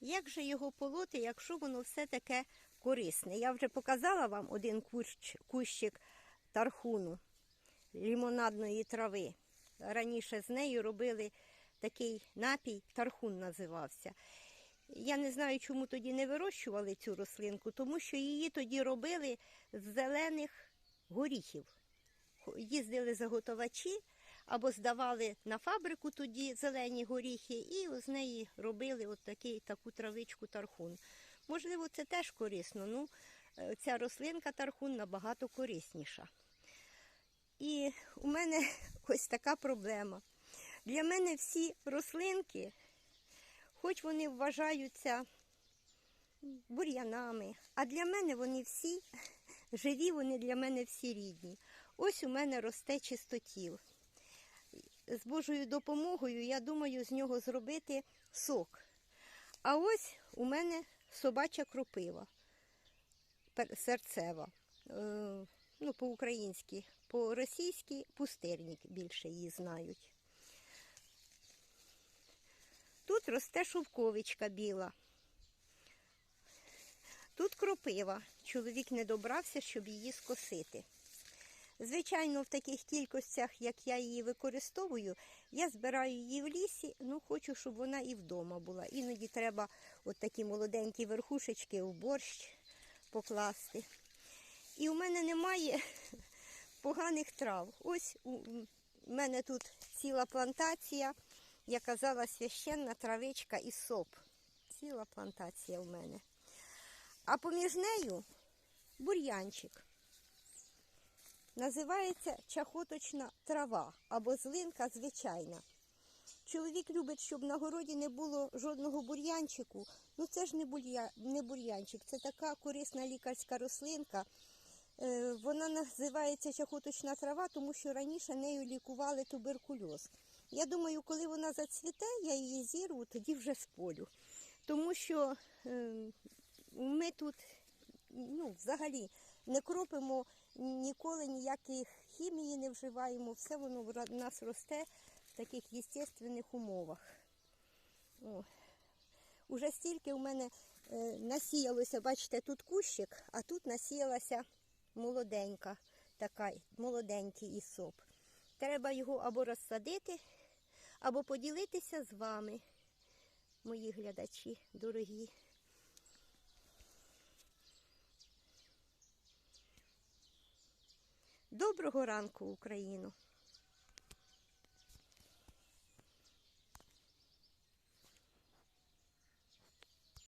Як же його полоти, якщо воно все таке корисне? Я вже показала вам один кущ, кущик тархуну, лімонадної трави. Раніше з нею робили такий напій, тархун називався. Я не знаю, чому тоді не вирощували цю рослинку, тому що її тоді робили з зелених горіхів. Їздили заготовачі або здавали на фабрику тоді зелені горіхи, і з неї робили от такий, таку травичку тархун. Можливо, це теж корисно. Ну, е, ця рослинка тархун набагато корисніша. І у мене ось така проблема. Для мене всі рослинки, хоч вони вважаються бур'янами, а для мене вони всі живі, вони для мене всі рідні. Ось у мене росте чистотіл. З Божою допомогою, я думаю, з нього зробити сок. А ось у мене собача кропива серцева. Е, Ну, по-українськи, по-російськи пустирник більше її знають. Тут росте шовковичка біла. Тут кропива. Чоловік не добрався, щоб її скосити. Звичайно, в таких кількостях, як я її використовую, я збираю її в лісі, ну хочу, щоб вона і вдома була. Іноді треба от такі молоденькі верхушечки в борщ покласти. І у мене немає поганих трав. Ось у мене тут ціла плантація, я казала, священна травичка і соп. Ціла плантація в мене. А поміж нею бур'янчик. Називається чахоточна трава або злинка звичайна. Чоловік любить, щоб на городі не було жодного бур'янчику. Ну це ж не, бур'я... не бур'янчик, це така корисна лікарська рослинка. Е, Вона називається чахоточна трава, тому що раніше нею лікували туберкульоз. Я думаю, коли вона зацвіте, я її зірву, тоді вже сполю. Тому що е, ми тут ну, взагалі не кропимо ніколи ніяких хімії не вживаємо, все воно в нас росте в таких естественних умовах. О. Уже стільки у мене е, насіялося, бачите, тут кущик, а тут насіялася молоденька, така, молоденький ісоп. Треба його або розсадити, або поділитися з вами, мої глядачі дорогі. Доброго ранку, Україно!